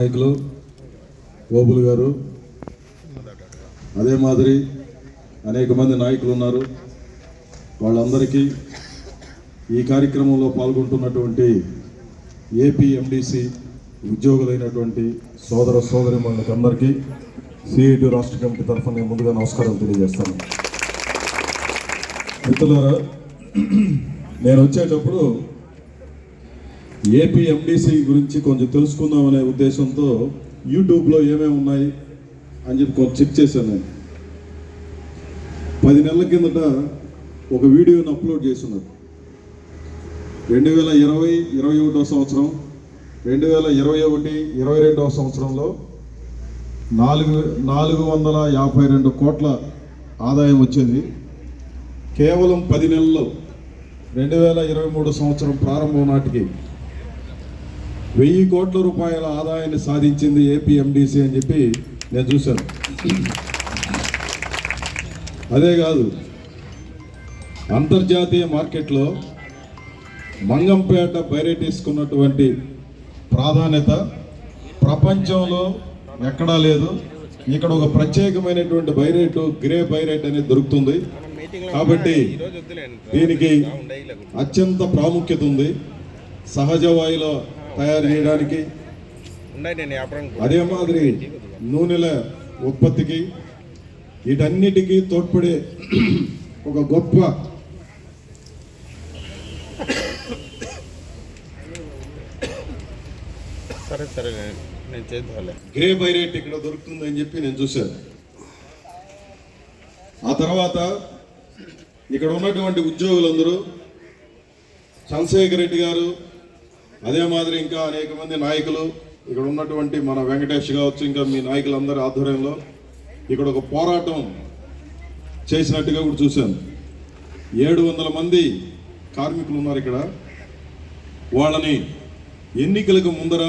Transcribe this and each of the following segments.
నాయకులు గోపులు గారు. అదే మాదిరి అనేక మంది నాయకులు ఉన్నారు. వాళ్ళందరికీ ఈ కార్యక్రమంలో పాల్గొంటున్నటువంటి ఏపీఎండిసి ఉద్యోగులైనటువంటి సోదర సోదరి అందరికీ సిఐటి రాష్ట్ర కమిటీ తరఫున నేను ముందుగా నమస్కారం తెలియజేస్తాను. మిత్రులారా నేను వచ్చేటప్పుడు ఏపీ గురించి కొంచెం తెలుసుకుందామనే ఉద్దేశంతో యూట్యూబ్లో ఏమేమి ఉన్నాయి అని చెప్పి కొంచెం చెక్ చేశాను నేను. పది నెలల కిందట ఒక వీడియోని అప్లోడ్ చేస్తున్నారు. రెండు వేల ఇరవై ఇరవై ఒకటో సంవత్సరం రెండు వేల ఇరవై ఒకటి ఇరవై రెండవ సంవత్సరంలో నాలుగు నాలుగు వందల యాభై రెండు కోట్ల ఆదాయం వచ్చింది. కేవలం పది నెలల్లో రెండు వేల ఇరవై మూడు సంవత్సరం ప్రారంభం నాటికి వెయ్యి కోట్ల రూపాయల ఆదాయాన్ని సాధించింది ఏపీఎండిసి అని చెప్పి నేను చూశాను. అదే కాదు అంతర్జాతీయ మార్కెట్లో మంగంపేట బైరైటీస్కున్నటువంటి ప్రాధాన్యత ప్రపంచంలో ఎక్కడా లేదు. ఇక్కడ ఒక ప్రత్యేకమైనటువంటి బైరేటు గ్రే బైరేట్ అనేది దొరుకుతుంది. కాబట్టి దీనికి అత్యంత ప్రాముఖ్యత ఉంది. సహజ వాయులో తయారు చేయడానికి అదే మాదిరి నూనెల ఉత్పత్తికి వీటన్నిటికీ తోడ్పడే ఒక గొప్ప సరే సరే నేను- నేను చేద్దాంలే. గ్రే బైరేట్ ఇక్కడ దొరుకుతుందని చెప్పి నేను చూశాను. ఆ తర్వాత ఇక్కడ ఉన్నటువంటి ఉద్యోగులందరూ చంద్రశేఖర్ రెడ్డి గారు అదే మాదిరి ఇంకా అనేక మంది నాయకులు ఇక్కడ ఉన్నటువంటి మన వెంకటేష్ కావచ్చు ఇంకా మీ నాయకులందరి ఆధ్వర్యంలో ఇక్కడ ఒక పోరాటం చేసినట్టుగా కూడా చూశాను. ఏడు వందల మంది కార్మికులు ఉన్నారు ఇక్కడ. వాళ్ళని ఎన్నికలకు ముందర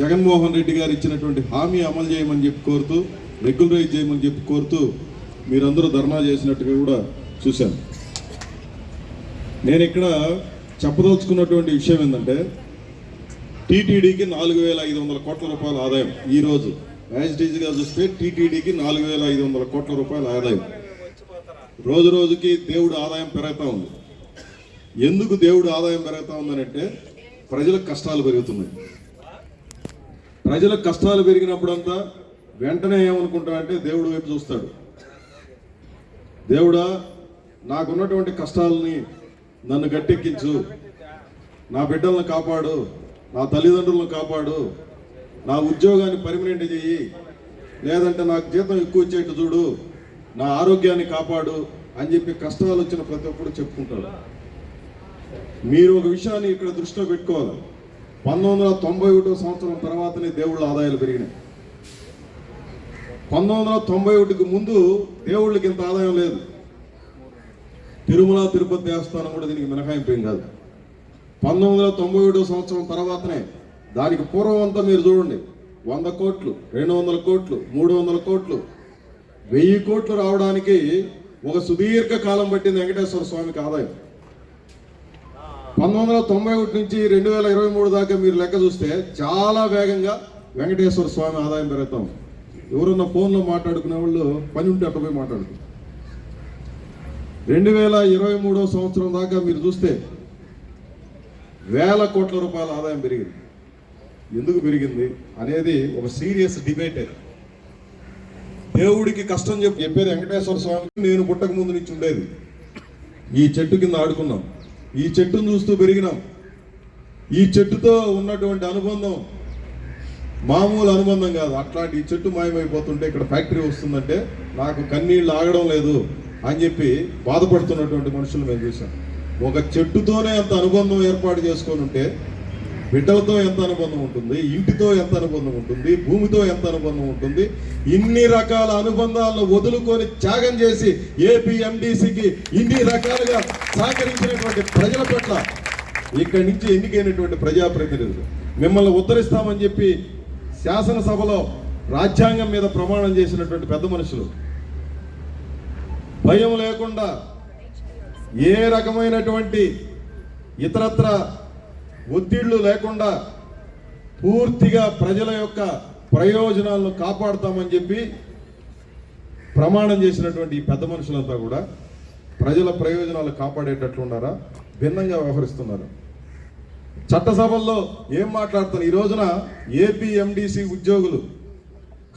జగన్మోహన్ రెడ్డి గారు ఇచ్చినటువంటి హామీ అమలు చేయమని చెప్పి కోరుతూ రెగ్యులరైజ్ చేయమని చెప్పి కోరుతూ మీరందరూ ధర్నా చేసినట్టుగా కూడా చూశాను. నేను ఇక్కడ చెప్పదలుచుకున్నటువంటి విషయం ఏంటంటే టీటీడీకి నాలుగు వేల ఐదు వందల కోట్ల రూపాయల ఆదాయం ఈరోజు యాజ్ డీజీగా చూస్తే టీటీడీకి నాలుగు వేల ఐదు వందల కోట్ల రూపాయల ఆదాయం. రోజు రోజుకి దేవుడు ఆదాయం పెరుగుతూ ఉంది. ఎందుకు దేవుడు ఆదాయం పెరుగుతూ ఉందనంటే ప్రజలకు కష్టాలు పెరుగుతున్నాయి. ప్రజలకు కష్టాలు పెరిగినప్పుడంతా వెంటనే ఏమనుకుంటానంటే దేవుడు వైపు చూస్తాడు. దేవుడా నాకున్నటువంటి కష్టాలని నన్ను గట్టెక్కించు. నా బిడ్డలను కాపాడు. నా తల్లిదండ్రులను కాపాడు. నా ఉద్యోగాన్ని పర్మనెంట్ చెయ్యి. లేదంటే నాకు జీతం ఎక్కువ ఇచ్చేట్టు చూడు. నా ఆరోగ్యాన్ని కాపాడు అని చెప్పి కష్టాలు వచ్చిన ప్రతి ఒక్కరు చెప్పుకుంటారు మీరు ఒక విషయాన్ని ఇక్కడ దృష్టిలో పెట్టుకోవాలి. పంతొమ్మిది వందల తొంభై ఒకటో సంవత్సరం తర్వాతనే దేవుళ్ళ ఆదాయాలు పెరిగినాయి. పంతొమ్మిది వందల తొంభై ఒకటికి ముందు దేవుళ్ళకి ఇంత ఆదాయం లేదు. తిరుమల తిరుపతి దేవస్థానం కూడా దీనికి మినహాయింపు ఏం కాదు. పంతొమ్మిది వందల తొంభై ఏడో సంవత్సరం తర్వాతనే దానికి పూర్వం అంతా మీరు చూడండి. వంద కోట్లు రెండు వందల కోట్లు మూడు వందల కోట్లు వెయ్యి కోట్లు రావడానికి ఒక సుదీర్ఘ కాలం పట్టింది వెంకటేశ్వర స్వామికి ఆదాయం. పంతొమ్మిది వందల తొంభై ఒకటి నుంచి రెండు వేల ఇరవై మూడు దాకా మీరు లెక్క చూస్తే చాలా వేగంగా వెంకటేశ్వర స్వామి ఆదాయం పెరుగుతాం. ఎవరన్నా ఫోన్లో మాట్లాడుకునే వాళ్ళు పని ఉంటే అట్ట పోయి రెండు వేల ఇరవై మూడో సంవత్సరం దాకా మీరు చూస్తే వేల కోట్ల రూపాయల ఆదాయం పెరిగింది. ఎందుకు పెరిగింది? అనేది ఒక సీరియస్ డిబేట్ దేవుడికి కష్టం చెప్పి చెప్పేది వెంకటేశ్వర స్వామి నేను పుట్టక ముందు నుంచి ఉండేది. ఈ చెట్టు కింద ఆడుకున్నాం. ఈ చెట్టును చూస్తూ పెరిగినాం. ఈ చెట్టుతో ఉన్నటువంటి అనుబంధం మామూలు అనుబంధం కాదు. అట్లాంటి ఈ చెట్టు మాయమైపోతుంటే ఇక్కడ ఫ్యాక్టరీ వస్తుందంటే నాకు కన్నీళ్ళు ఆగడం లేదు. అని చెప్పి బాధపడుతున్నటువంటి మనుషులు మేము చూసాం ఒక చెట్టుతోనే ఎంత అనుబంధం ఏర్పాటు చేసుకొని ఉంటే బిడ్డలతో ఎంత అనుబంధం ఉంటుంది ఇంటితో ఎంత అనుబంధం ఉంటుంది భూమితో ఎంత అనుబంధం ఉంటుంది ఇన్ని రకాల అనుబంధాలను వదులుకొని త్యాగం చేసి ఏపీఎండిసికి ఇన్ని రకాలుగా సహకరించినటువంటి ప్రజల పట్ల ఇక్కడి నుంచి ఎన్నికైనటువంటి ప్రజాప్రతినిధులు. మిమ్మల్ని ఉద్ధరిస్తామని చెప్పి శాసనసభలో రాజ్యాంగం మీద ప్రమాణం చేసినటువంటి పెద్ద మనుషులు. భయం లేకుండా ఏ రకమైనటువంటి ఇతరత్ర ఒత్తిళ్ళు లేకుండా పూర్తిగా ప్రజల యొక్క ప్రయోజనాలను కాపాడుతామని చెప్పి ప్రమాణం చేసినటువంటి ఈ పెద్ద మనుషులంతా కూడా ప్రజల ప్రయోజనాలు కాపాడేటట్లున్నారా? భిన్నంగా వ్యవహరిస్తున్నారు. చట్టసభల్లో ఏం మాట్లాడుతున్నారు? ఈ రోజున ఏపీఎండిసి ఉద్యోగులు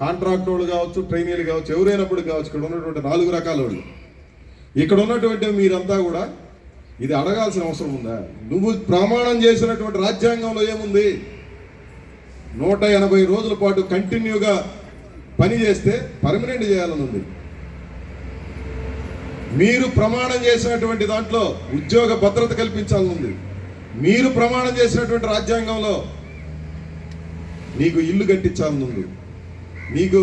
కాంట్రాక్ట్ వాళ్ళు కావచ్చు ట్రైనీలు కావచ్చు ఎవరైనప్పుడు కావచ్చు ఇక్కడ ఉన్నటువంటి నాలుగు రకాల వాళ్ళు. ఇక్కడ ఉన్నటువంటి మీరంతా కూడా ఇది అడగాల్సిన అవసరం ఉందా? నువ్వు ప్రమాణం చేసినటువంటి రాజ్యాంగంలో ఏముంది? నూట ఎనభై రోజుల పాటు కంటిన్యూగా పని చేస్తే పర్మనెంట్ చేయాలని ఉంది. మీరు ప్రమాణం చేసినటువంటి దాంట్లో ఉద్యోగ భద్రత కల్పించాలని ఉంది. మీరు ప్రమాణం చేసినటువంటి రాజ్యాంగంలో నీకు ఇల్లు కట్టించాలని ఉంది. నీకు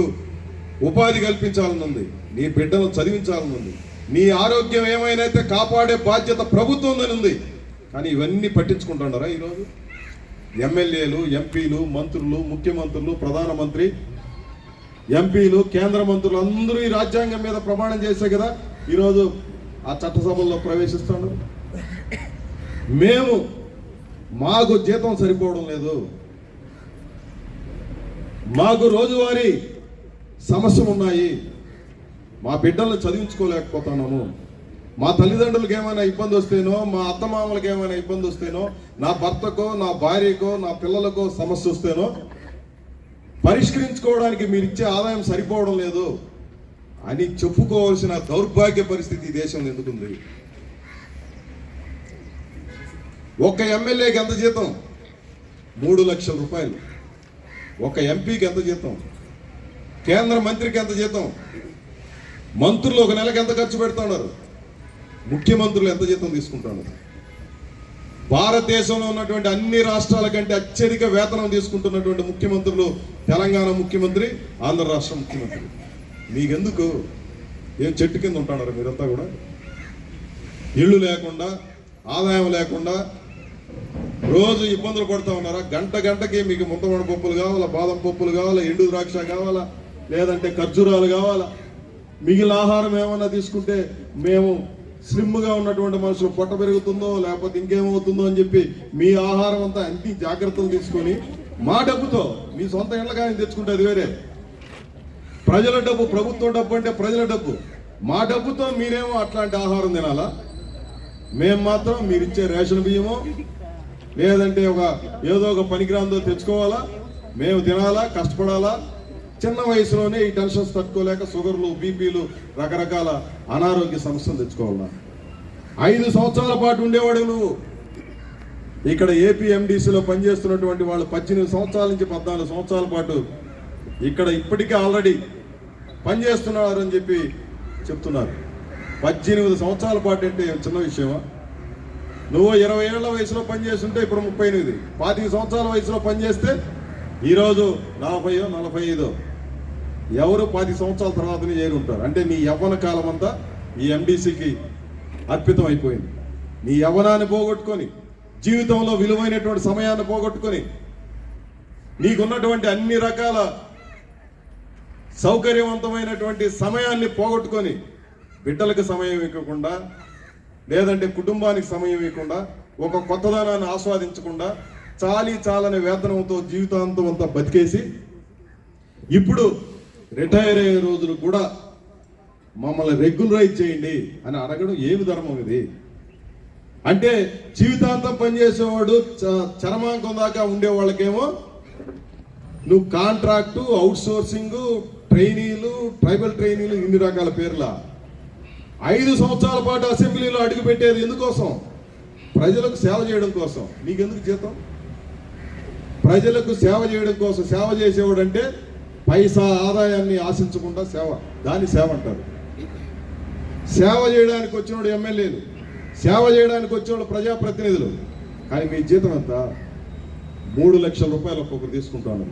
ఉపాధి కల్పించాలని ఉంది నీ బిడ్డను చదివించాలనుంది. నీ ఆరోగ్యం ఏమైనా కాపాడే బాధ్యత ప్రభుత్వం ఉంది కానీ ఇవన్నీ పట్టించుకుంటున్నారా ఈరోజు? ఎమ్మెల్యేలు ఎంపీలు మంత్రులు ముఖ్యమంత్రులు ప్రధానమంత్రి ఎంపీలు కేంద్ర మంత్రులు అందరూ ఈ రాజ్యాంగం మీద ప్రమాణం చేసే కదా ఈరోజు ఆ చట్టసభల్లో ప్రవేశిస్తాడు మేము మాకు జీతం సరిపోవడం లేదు. మాకు రోజువారీ సమస్యలు ఉన్నాయి. మా బిడ్డలను చదివించుకోలేకపోతున్నాను మా తల్లిదండ్రులకు ఏమైనా ఇబ్బంది వస్తేనో మా అత్తమామలకు ఏమైనా ఇబ్బంది వస్తేనో నా భర్తకో నా భార్యకో నా పిల్లలకో సమస్య వస్తేనో పరిష్కరించుకోవడానికి మీరు ఇచ్చే ఆదాయం సరిపోవడం లేదు. అని చెప్పుకోవాల్సిన దౌర్భాగ్య పరిస్థితి ఈ దేశంలో ఎందుకుంది? ఒక ఎమ్మెల్యేకి ఎంత జీతం? మూడు లక్షల రూపాయలు. ఒక ఎంపీకి ఎంత జీతం? కేంద్ర మంత్రికి ఎంత జీతం? మంత్రులు ఒక నెలకి ఎంత ఖర్చు పెడుతున్నారు ముఖ్యమంత్రులు ఎంత జీతం తీసుకుంటున్నారు భారతదేశంలో ఉన్నటువంటి అన్ని రాష్ట్రాల కంటే అత్యధిక వేతనం తీసుకుంటున్నటువంటి ముఖ్యమంత్రులు తెలంగాణ ముఖ్యమంత్రి ఆంధ్ర రాష్ట్ర ముఖ్యమంత్రి. మీకెందుకు? ఏం చెట్టు కింద ఉంటున్నారు మీరంతా కూడా? ఇళ్ళు లేకుండా ఆదాయం లేకుండా రోజు ఇబ్బందులు పడుతూ ఉన్నారా? గంట గంటకి మీకు ముంతమడ పప్పులు కావాలా? బాదం పప్పులు కావాలా? ఎండు ద్రాక్ష కావాలా? లేదంటే ఖర్జూరాలు కావాలా? మిగిలిన ఆహారం ఏమన్నా తీసుకుంటే మేము స్లిమ్గా ఉన్నటువంటి మనుషులు పొట్ట పెరుగుతుందో లేకపోతే ఇంకేమవుతుందో అని చెప్పి మీ ఆహారం అంతా అన్ని జాగ్రత్తలు తీసుకొని మా డబ్బుతో మీ సొంత ఇళ్ళకాయని తెచ్చుకుంటే అది వేరే. ప్రజల డబ్బు ప్రభుత్వం డబ్బు అంటే ప్రజల డబ్బు. మా డబ్బుతో మీరేమో అట్లాంటి ఆహారం తినాలా? మేము మాత్రం మీరిచ్చే రేషన్ బియ్యము లేదంటే ఒక ఏదో ఒక పనికిరాందో తెచ్చుకోవాలా? మేము తినాలా? కష్టపడాలా? చిన్న వయసులోనే ఈ టెన్షన్స్ తట్టుకోలేక షుగర్లు బీపీలు రకరకాల అనారోగ్య సమస్యలు తెచ్చుకోవాలా? ఐదు సంవత్సరాల పాటు ఉండేవాడు నువ్వు. ఇక్కడ ఏపీఎండిసిలో పనిచేస్తున్నటువంటి వాళ్ళు పద్దెనిమిది సంవత్సరాల నుంచి పద్నాలుగు సంవత్సరాల పాటు ఇక్కడ ఇప్పటికే ఆల్రెడీ పనిచేస్తున్నారని చెప్పి చెప్తున్నారు. పద్దెనిమిది సంవత్సరాల పాటు అంటే చిన్న విషయమా? నువ్వు ఇరవై ఏళ్ళ వయసులో పనిచేస్తుంటే ఇప్పుడు ముప్పై ఎనిమిది. పాతిక సంవత్సరాల వయసులో పనిచేస్తే ఈరోజు నలభైయో నలభై ఐదో. ఎవరు పది సంవత్సరాల తర్వాతనే చేరుంటారు అంటే నీ యవ్వన కాలం అంతా ఈ ఎంబీసీకి అర్పితం అయిపోయింది. నీ యవ్వనాన్ని పోగొట్టుకొని జీవితంలో విలువైనటువంటి సమయాన్ని పోగొట్టుకొని నీకున్నటువంటి అన్ని రకాల సౌకర్యవంతమైనటువంటి సమయాన్ని పోగొట్టుకొని బిడ్డలకు సమయం ఇవ్వకుండా లేదంటే కుటుంబానికి సమయం ఇవ్వకుండా ఒక కొత్తదనాన్ని ఆస్వాదించకుండా చాలీ చాలని వేతనంతో జీవితాంతం అంతా బతికేసి ఇప్పుడు రిటైర్ అయ్యే రోజులు కూడా మమ్మల్ని రెగ్యులరైజ్ చేయండి అని అడగడం ఏమి ధర్మం ఇది? అంటే జీవితాంతం పనిచేసేవాడు చ- చరమాంకం దాకా ఉండే వాళ్ళకేమో నువ్వు కాంట్రాక్టు అవుట్ సోర్సింగ్ ట్రైనీలు ట్రైబల్ ట్రైనీలు ఇన్ని రకాల పేర్లా. ఐదు సంవత్సరాల పాటు అసెంబ్లీలో అడుగు పెట్టేది ఎందుకోసం? ప్రజలకు సేవ చేయడం కోసం. నీకెందుకు జీతం? ప్రజలకు సేవ చేయడం కోసం. సేవ చేసేవాడు అంటే పైసా ఆదాయాన్ని ఆశించకుండా సేవ దాన్ని సేవ అంటారు. సేవ చేయడానికి వచ్చినోడు ఎమ్మెల్యేలు సేవ చేయడానికి వచ్చినోడు ప్రజాప్రతినిధులు. కానీ మీ జీతం ఎంత? మూడు లక్షల రూపాయలు ఒక్కొక్కరు తీసుకుంటాను.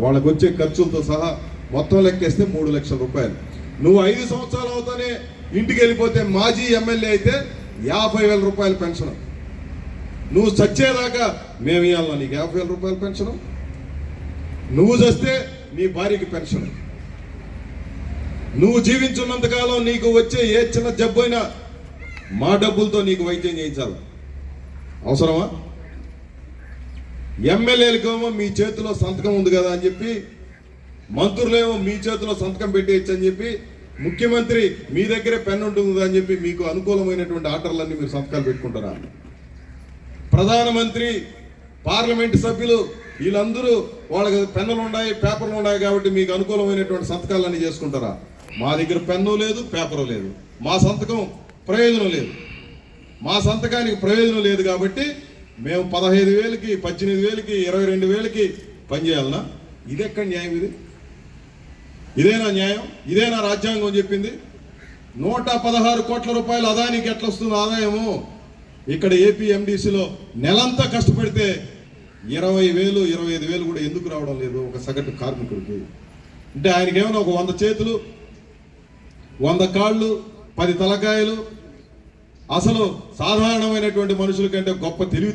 వాళ్ళకు వచ్చే ఖర్చులతో సహా మొత్తం లెక్కేస్తే మూడు లక్షల రూపాయలు. నువ్వు ఐదు సంవత్సరాలు అవుతానే ఇంటికి వెళ్ళిపోతే మాజీ ఎమ్మెల్యే అయితే యాభై వేల రూపాయల పెన్షన్. నువ్వు చచ్చేదాకా మేము ఇవ్వాలా నీకు యాభై వేల రూపాయల పెన్షన్? నువ్వు చస్తే నీ భార్యకి పెన్షన్. నువ్వు జీవించున్నంతకాలం నీకు వచ్చే ఏ చిన్న జబ్బు అయినా మా డబ్బులతో నీకు వైద్యం చేయించాలి? అవసరమా? ఎమ్మెల్యేలకేమో మీ చేతిలో సంతకం ఉంది కదా అని చెప్పి మంత్రులేమో మీ చేతిలో సంతకం పెట్టేయచ్చు అని చెప్పి ముఖ్యమంత్రి మీ దగ్గరే పెన్ ఉంటుంది అని చెప్పి మీకు అనుకూలమైనటువంటి ఆర్డర్లన్నీ మీరు సంతకాలు పెట్టుకుంటారా? ప్రధానమంత్రి పార్లమెంట్ సభ్యులు వీళ్ళందరూ వాళ్ళకి పెన్నులు ఉన్నాయి పేపర్లు ఉన్నాయి కాబట్టి మీకు అనుకూలమైనటువంటి సంతకాలన్నీ చేసుకుంటారా? మా దగ్గర పెన్ను లేదు పేపరు లేదు. మా సంతకం ప్రయోజనం లేదు. మా సంతకానికి ప్రయోజనం లేదు కాబట్టి మేము పదహైదు వేలకి పద్దెనిమిది వేలకి ఇరవై రెండు వేలకి పనిచేయాలనా ఇది ఎక్కడ న్యాయం ఇది? ఇదేనా న్యాయం? ఇదేనా రాజ్యాంగం చెప్పింది? నూట పదహారు కోట్ల రూపాయలు అదానికి ఎట్లా వస్తుంది ఆదాయము? ఇక్కడ ఏపీఎండిసిలో నెలంతా కష్టపడితే ఇరవై వేలు ఇరవై ఐదు వేలు కూడా ఎందుకు రావడం లేదు ఒక సగటు కార్మికుడికి? అంటే ఆయనకి ఏమైనా ఒక వంద చేతులు వంద కాళ్ళు పది తలకాయలు? అసలు సాధారణమైనటువంటి మనుషుల కంటే గొప్ప తెలివి